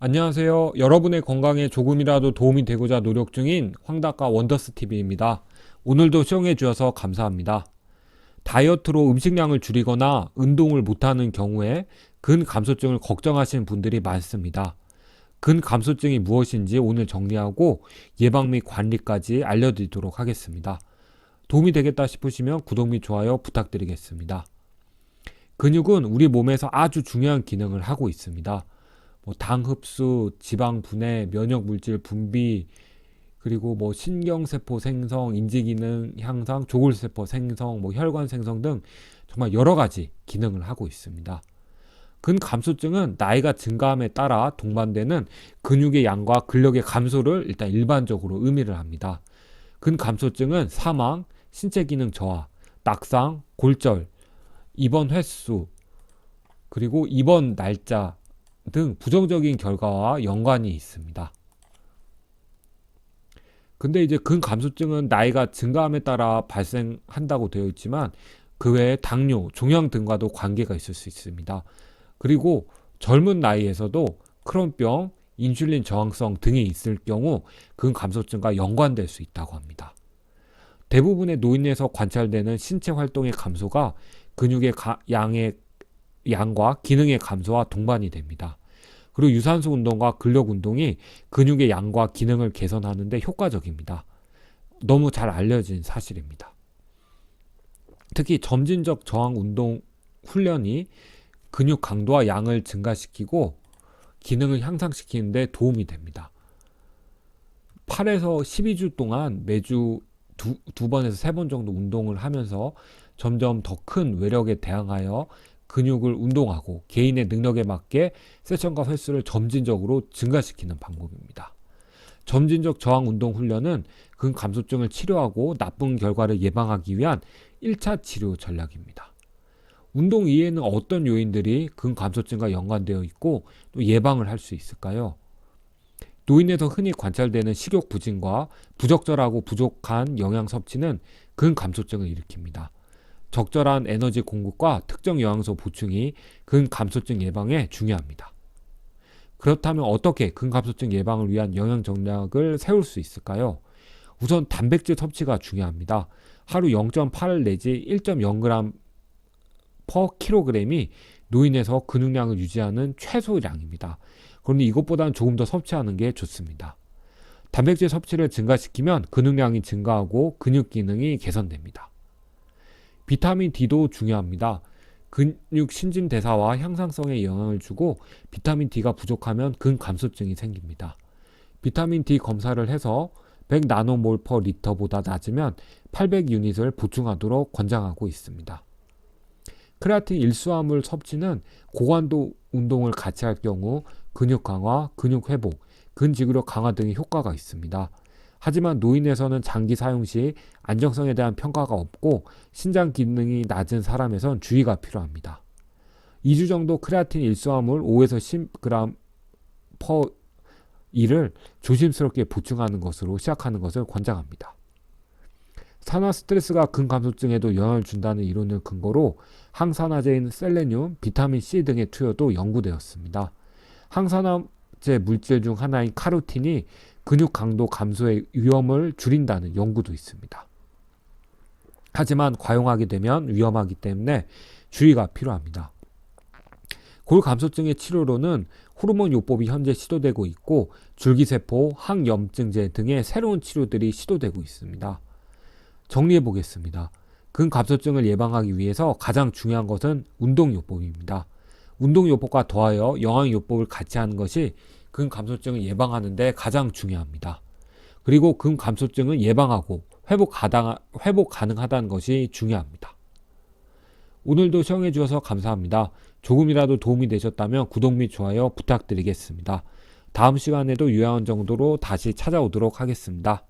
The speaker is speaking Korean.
안녕하세요. 여러분의 건강에 조금이라도 도움이 되고자 노력 중인 황닭과 원더스TV입니다. 오늘도 시청해 주셔서 감사합니다. 다이어트로 음식량을 줄이거나 운동을 못하는 경우에 근감소증을 걱정하시는 분들이 많습니다. 근감소증이 무엇인지 오늘 정리하고 예방 및 관리까지 알려드리도록 하겠습니다. 도움이 되겠다 싶으시면 구독 및 좋아요 부탁드리겠습니다. 근육은 우리 몸에서 아주 중요한 기능을 하고 있습니다. 뭐 당 흡수, 지방 분해, 면역 물질 분비, 그리고 뭐 신경세포 생성, 인지기능 향상, 조골세포 생성, 뭐 혈관 생성 등 정말 여러 가지 기능을 하고 있습니다. 근 감소증은 나이가 증가함에 따라 동반되는 근육의 양과 근력의 감소를 일단 일반적으로 의미를 합니다. 근 감소증은 사망, 신체 기능 저하, 낙상, 골절, 입원 횟수, 그리고 입원 날짜 등 부정적인 결과와 연관이 있습니다. 근데 이제 근감소증은 나이가 증가함에 따라 발생한다고 되어 있지만 그 외에 당뇨, 종양 등과도 관계가 있을 수 있습니다. 그리고 젊은 나이에서도 크론병, 인슐린 저항성 등이 있을 경우 근감소증과 연관될 수 있다고 합니다. 대부분의 노인에서 관찰되는 신체 활동의 감소가 근육의 가, 양의 양과 기능의 감소와 동반이 됩니다. 그리고 유산소 운동과 근력 운동이 근육의 양과 기능을 개선하는 데 효과적입니다. 너무 잘 알려진 사실입니다. 특히 점진적 저항 운동 훈련이 근육 강도와 양을 증가시키고 기능을 향상시키는 데 도움이 됩니다. 8에서 12주 동안 매주 두, 두 번에서 세 번 정도 운동을 하면서 점점 더 큰 외력에 대항하여 근육을 운동하고 개인의 능력에 맞게 세션과 횟수를 점진적으로 증가시키는 방법입니다. 점진적 저항 운동 훈련은 근감소증을 치료하고 나쁜 결과를 예방하기 위한 1차 치료 전략입니다. 운동 이외에는 어떤 요인들이 근감소증과 연관되어 있고 또 예방을 할 수 있을까요? 노인에서 흔히 관찰되는 식욕 부진과 부적절하고 부족한 영양 섭취는 근감소증을 일으킵니다. 적절한 에너지 공급과 특정 영양소 보충이 근감소증 예방에 중요합니다. 그렇다면 어떻게 근감소증 예방을 위한 영양 전략을 세울 수 있을까요? 우선 단백질 섭취가 중요합니다. 하루 0.8 내지 1.0g 퍼 킬로그램이 노인에서 근육량을 유지하는 최소량입니다. 그런데 이것보다는 조금 더 섭취하는 게 좋습니다. 단백질 섭취를 증가시키면 근육량이 증가하고 근육 기능이 개선됩니다. 비타민 D도 중요합니다. 근육 신진 대사와 향상성에 영향을 주고 비타민 D가 부족하면 근감소증이 생깁니다. 비타민 D 검사를 해서 100 나노몰 퍼 리터보다 낮으면 800 유닛을 보충하도록 권장하고 있습니다. 크레아틴 일수화물 섭취는 고관도 운동을 같이 할 경우 근육 강화, 근육 회복, 근지구력 강화 등의 효과가 있습니다. 하지만 노인에서는 장기 사용 시 안정성에 대한 평가가 없고 신장 기능이 낮은 사람에선 주의가 필요합니다. 2주 정도 크레아틴 일수화물 5에서 10g 퍼 1을 조심스럽게 보충하는 것으로 시작하는 것을 권장합니다. 산화 스트레스가 근감소증에도 영향을 준다는 이론을 근거로 항산화제인 셀레늄, 비타민 C 등의 투여도 연구되었습니다. 항산화제 물질 중 하나인 카로틴이 근육 강도 감소의 위험을 줄인다는 연구도 있습니다. 하지만 과용하게 되면 위험하기 때문에 주의가 필요합니다. 골감소증의 치료로는 호르몬 요법이 현재 시도되고 있고 줄기세포, 항염증제 등의 새로운 치료들이 시도되고 있습니다. 정리해 보겠습니다. 근감소증을 예방하기 위해서 가장 중요한 것은 운동요법입니다. 운동요법과 더하여 영양요법을 같이 하는 것이 근감소증을 예방하는데 가장 중요합니다. 그리고 근감소증은 예방하고 회복, 가당, 회복 가능하다는 것이 중요합니다. 오늘도 시청해 주셔서 감사합니다. 조금이라도 도움이 되셨다면 구독 및 좋아요 부탁드리겠습니다. 다음 시간에도 유용한 정도로 다시 찾아오도록 하겠습니다.